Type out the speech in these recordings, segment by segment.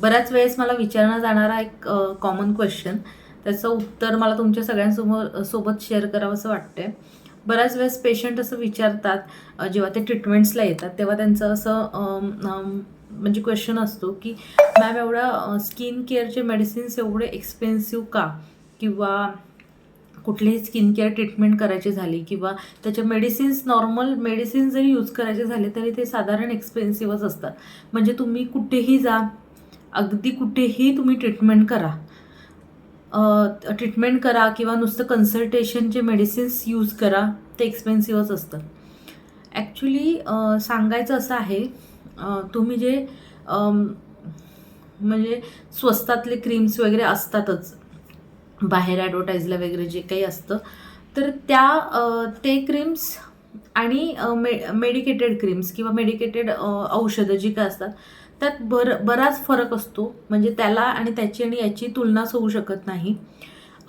बऱ्याच वेळेस मला विचारला जाणारा एक कॉमन क्वेश्चन त्याचं उत्तर मला तुमच्या सगळ्यांसमोर सोबत शेअर करावं असं वाटतंय. बऱ्याच वेळेस पेशंट असं विचारतात जेव्हा ते ट्रीटमेंट्सला येतात तेव्हा त्यांचं असं म्हणजे क्वेश्चन असतो की मॅम एवढा स्किन केअरचे मेडिसिन्स एवढे एक्सपेन्सिव्ह का? किंवा कुठलीही स्किन केअर ट्रीटमेंट करायची झाली किंवा त्याचे मेडिसिन्स नॉर्मल मेडिसिन्स जरी यूज करायचे झाले तरी ते साधारण एक्सपेन्सिव्हच असतात. म्हणजे तुम्ही कुठेही जा अगदी कुठेही तुम्ही ट्रीटमेंट करा. ट्रीटमेंट करा किंवा नुसतं कन्सल्टेशनचे मेडिसिन्स यूज करा ते एक्सपेन्सिव्हच असतं. ॲक्च्युली सांगायचं असं आहे तुम्ही जे म्हणजे स्वस्तातले क्रीम्स वगैरे असतातच बाहेर ॲडव्हर्टाईजला वगैरे जे काही असतं तर त्या ते क्रीम्स आणि मे मेडिकेटेड क्रीम्स किंवा मेडिकेटेड औषधं जी काय असतात त्यात बर बराच फरक असतो. म्हणजे त्याला आणि त्याची आणि याची तुलनाच होऊ शकत नाही.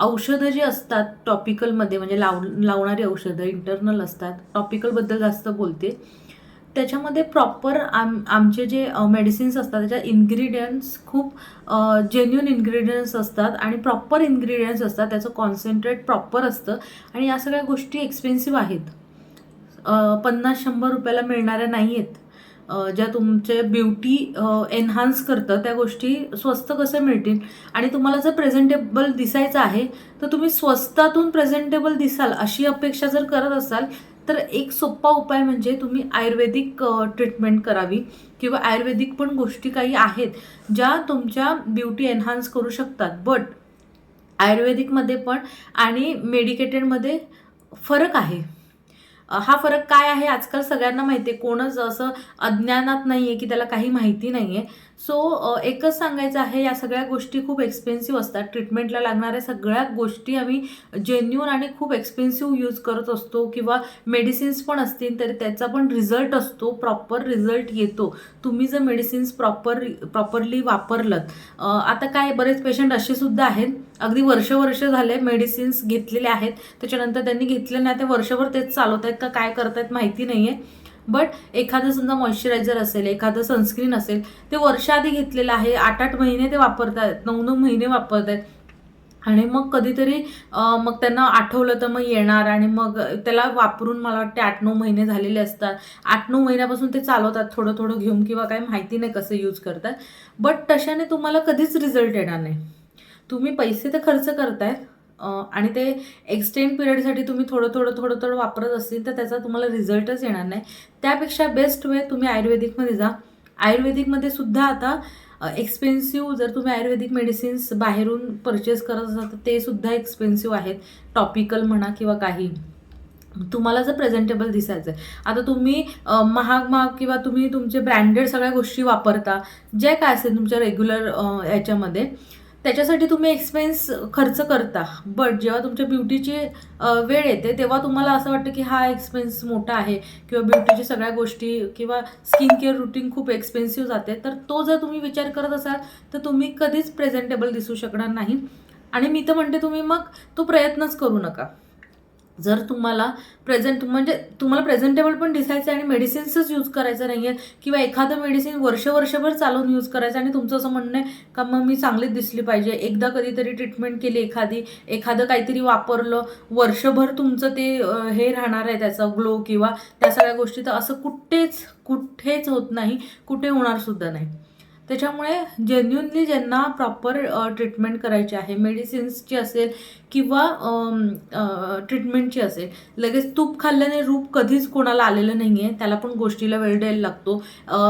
औषधं जी असतात टॉपिकलमध्ये म्हणजे लाव लावणारी औषधं इंटरनल असतात टॉपिकलबद्दल जास्त बोलते. त्याच्यामध्ये प्रॉपर आम आमचे जे मेडिसिन्स असतात त्याच्यात इन्ग्रेडियंट्स खूप जेन्युन इन्ग्रेडियंट्स असतात आणि प्रॉपर इन्ग्रेडियंट्स असतात. त्याचं कॉन्सन्ट्रेट प्रॉपर असतं आणि या सगळ्या गोष्टी एक्सपेन्सिव्ह आहेत. पन्नास शंभर रुपयाला मिळणाऱ्या नाही आहेत ज्या तुमचे ब्युटी एन्हान्स करतं त्या गोष्टी स्वस्त कसे मिळतील? आणि तुम्हाला जर प्रेझेंटेबल दिसायचं आहे तर तुम्ही स्वस्तातून प्रेझेंटेबल दिसाल अशी अपेक्षा जर करत असाल तर एक सोपा उपाय म्हणजे तुम्ही आयुर्वेदिक ट्रीटमेंट करावी. किंवा आयुर्वेदिक पण गोष्टी काही आहेत ज्या तुमच्या ब्युटी एन्हान्स करू शकतात. बट आयुर्वेदिकमध्ये पण आणि मेडिकेटेडमध्ये फरक आहे. हा फरक काय आहे आजकाल सगळ्यांना माहिती आहे. कोणच असं अज्ञानात नाही आहे की त्याला काही माहिती नाही आहे सो एकच सांगायचं आहे या सगळ्या गोष्टी खूप एक्सपेन्सिव्ह असतात. ट्रीटमेंटला लागणाऱ्या सगळ्या गोष्टी आम्ही जेन्युन आणि खूप एक्सपेन्सिव्ह यूज करत असतो किंवा मेडिसिन्स पण असतील तरी त्याचा पण रिझल्ट असतो. प्रॉपर रिझल्ट येतो. तुम्ही जर मेडिसिन्स प्रॉपर प्रॉपरली वापरलं आता काय बरेच पेशंट असे सुद्धा आहेत अगदी वर्ष वर्ष झाले मेडिसिन्स घेतलेले आहेत. त्याच्यानंतर त्यांनी घेतले नाही ते वर्षभर तेच चालवत आहेत का काय करतायत माहिती नाही आहे बट एखादं समजा मॉइश्चरायझर असेल एखादं सनस्क्रीन असेल ते वर्षाआधी घेतलेलं आहे आठ आठ महिने ते वापरतायत नऊ नऊ महिने वापरतायत. आणि मग कधीतरी मग त्यांना आठवलं तर मग येणार आणि मग त्याला वापरून मला वाटते आठ नऊ महिने झालेले असतात. आठ नऊ महिन्यापासून ते चालवतात थोडं थोडं घेऊन किंवा काही माहिती नाही कसं यूज करतात. बट तशाने तुम्हाला कधीच रिझल्ट येणार नाही. तुम्ही पैसे तर खर्च करताय आणि ते एक्सटेंड पिरियडसाठी तुम्ही थोडं थोडं थोडं थोडं वापरत असतील तर त्याचा तुम्हाला रिझल्टच येणार नाही. त्यापेक्षा बेस्ट वे तुम्ही आयुर्वेदिकमध्ये जा. आयुर्वेदिकमध्ये सुद्धा आता एक्सपेन्सिव्ह जर तुम्ही आयुर्वेदिक मेडिसिन्स बाहेरून परचेस करत असाल तर ते सुद्धा एक्सपेन्सिव्ह आहेत. टॉपिकल म्हणा किंवा काही. तुम्हाला जर प्रेझेंटेबल दिसायचं आहे. आता तुम्ही महाग महाग किंवा तुम्ही तुमचे ब्रँडेड सगळ्या गोष्टी वापरता जे काय असेल तुमच्या रेग्युलर याच्यामध्ये त्याच्यासाठी तुम्ही एक्सपेन्स खर्च करता. बट जेव्हा तुमच्या ब्युटीची वेळ येते तेव्हा तुम्हाला असं वाटतं की हा एक्सपेन्स मोठा आहे किंवा ब्युटीची सगळ्या गोष्टी किंवा स्किन केअर रुटीन खूप एक्सपेन्सिव्ह जाते तर तो जर तुम्ही विचार करत असाल तर तुम्ही कधीच प्रेझेंटेबल दिसू शकणार नाही. आणि मी तर म्हणते तुम्ही मग तो प्रयत्नच करू नका. जर तुम्हाला प्रेझेंट म्हणजे तुम्हाला प्रेझेंटेबल पण दिसायचं आहे आणि मेडिसिन्सच यूज करायचं नाही आहे किंवा एखादं मेडिसिन वर्ष वर्षभर चालवून यूज करायचं आणि तुमचं असं म्हणणं आहे का मग मी चांगलीच दिसली पाहिजे. एकदा कधीतरी ट्रीटमेंट केली एखादी एखादं काहीतरी वापरलं वर्षभर तुमचं ते हे राहणार आहे त्याचा ग्लो किंवा त्या सगळ्या गोष्टी तर असं कुठेच कुठेच होत नाही कुठे होणार सुद्धा नाही. त्याच्यामुळे जेन्युनली ज्यांना प्रॉपर ट्रीटमेंट करायची आहे मेडिसिन्सची असेल किंवा ट्रीटमेंटची असेल लगेच तूप खाल्ल्याने रूप कधीच कोणाला आलेलं नाही आहे त्याला पण गोष्टीला वेळ द्यायला लागतो.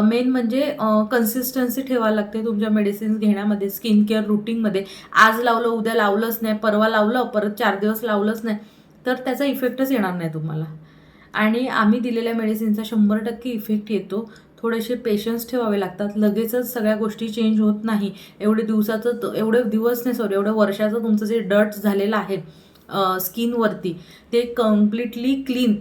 मेन म्हणजे कन्सिस्टन्सी ठेवायला लागते तुमच्या मेडिसिन्स घेण्यामध्ये स्किन केअर रुटीनमध्ये आज लावलं उद्या लावलंच नाही परवा लावलं परत चार दिवस लावलंच नाही तर त्याचा इफेक्टच येणार नाही तुम्हाला. आणि आम्ही दिलेल्या मेडिसिनचा शंभर टक्के इफेक्ट येतो. थोडेसे पेशन्स ठेवावे लागतात. लगेचच सगळ्या गोष्टी चेंज होत नाही. एवढे दिवसाचं एवढे दिवस नाही सॉरी एवढ्या वर्षाचं तुमचं जे डट झालेलं आहे स्किनवरती ते कम्प्लिटली क्लीन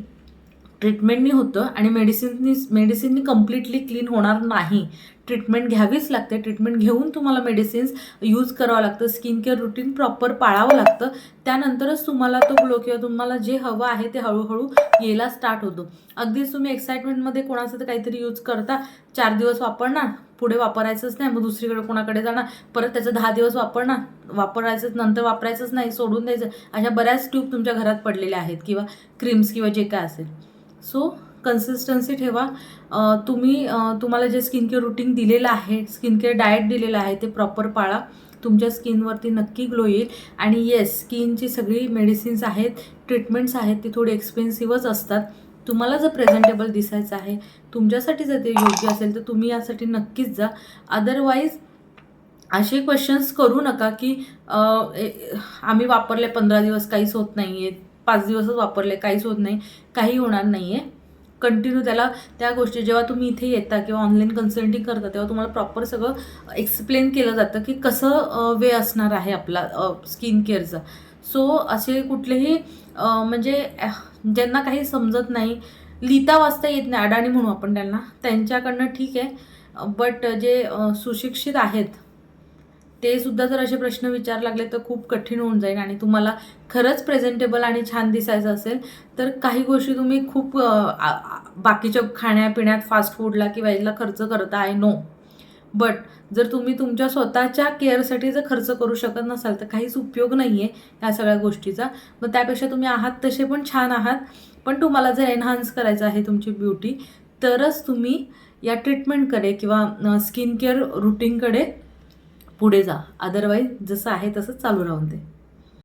ट्रीटमेंटनी होतं आणि मेडिसिननी मेडिसिननी कम्प्लिटली क्लीन होणार नाही. ट्रीटमेंट घ्यावीच लागते. ट्रीटमेंट घेऊन तुम्हाला मेडिसिन्स यूज करावं लागतं. स्किन केअर रुटीन प्रॉपर पाळावं लागतं. त्यानंतरच तुम्हाला तो ग्लो किंवा तुम्हाला जे हवं आहे ते हळूहळू यायला स्टार्ट होतो. अगदीच तुम्ही एक्साइटमेंटमध्ये कोणाचं तर काहीतरी यूज करता. चार दिवस वापरणार पुढे वापरायचंच नाही. मग दुसरीकडे कोणाकडे जाणार? परत त्याचं दहा दिवस वापरणार. वापरायचंच नंतर वापरायचंच नाही सोडून द्यायचं. अशा बऱ्याच ट्यूब तुमच्या घरात पडलेल्या आहेत. किंवा क्रीम्स किंवा जे काय असेल. सो कन्सिस्टन्सी ठेवा. तुम्ही तुम्हाला जे स्किन केअर रुटीन दिलेलं आहे स्किन केअर डाएट दिलेलं आहे ते प्रॉपर पाळा. तुमच्या स्किनवरती नक्की ग्लो येईल. आणि येस स्किनची सगळी मेडिसिन्स आहेत ट्रीटमेंट्स आहेत ती थोडी एक्सपेन्सिव्हच असतात. तुम्हाला जर प्रेझेंटेबल दिसायचं आहे तुमच्यासाठी जर ते योग्य असेल तर तुम्ही यासाठी नक्कीच जा. अदरवाईज असे क्वेश्चन्स करू नका की आम्ही वापरले पंधरा दिवस काहीच होत नाही आहे पाच दिवसच वापरले काहीच होत नाही काही होणार नाही आहे कंटिन्यू त्याला त्या गोष्टी जेव्हा तुम्ही इथे येता किंवा ऑनलाईन कन्सल्टिंग करता तेव्हा तुम्हाला प्रॉपर सगळं एक्सप्लेन केलं जातं की कसं वे असणार आहे आपला स्किन केअरचं सो असे कुठलेही म्हणजे ज्यांना काही समजत नाही लिहिता वाचता येत नाही अडाणी म्हणू आपण त्यांना त्यांच्याकडनं ठीक आहे. बट जे सुशिक्षित आहेत ते सुद्धा जर असे प्रश्न विचार लागले तर खूप कठीण होऊन जाईल आणि तुम्हाला खरंच प्रेझेंटेबल आणि छान दिसायचं असेल तर काही गोष्टी तुम्ही खूप बाकीच्या खाण्यापिण्यात फास्ट फूडला किंवा याला खर्च करता आय नो बट जर तुम्ही तुमच्या स्वतःच्या केअरसाठी जर खर्च करू शकत नसाल तर काहीच उपयोग नाही आहे ह्या सगळ्या गोष्टीचा. मग त्यापेक्षा तुम्ही आहात तसे पण छान आहात. पण तुम्हाला जर एनहान्स करायचं आहे तुमची ब्युटी तरच तुम्ही या ट्रीटमेंटकडे किंवा स्किन केअर रुटीनकडे पुढे जा. अदरवाईज जसं आहे तसं चालू राहून दे.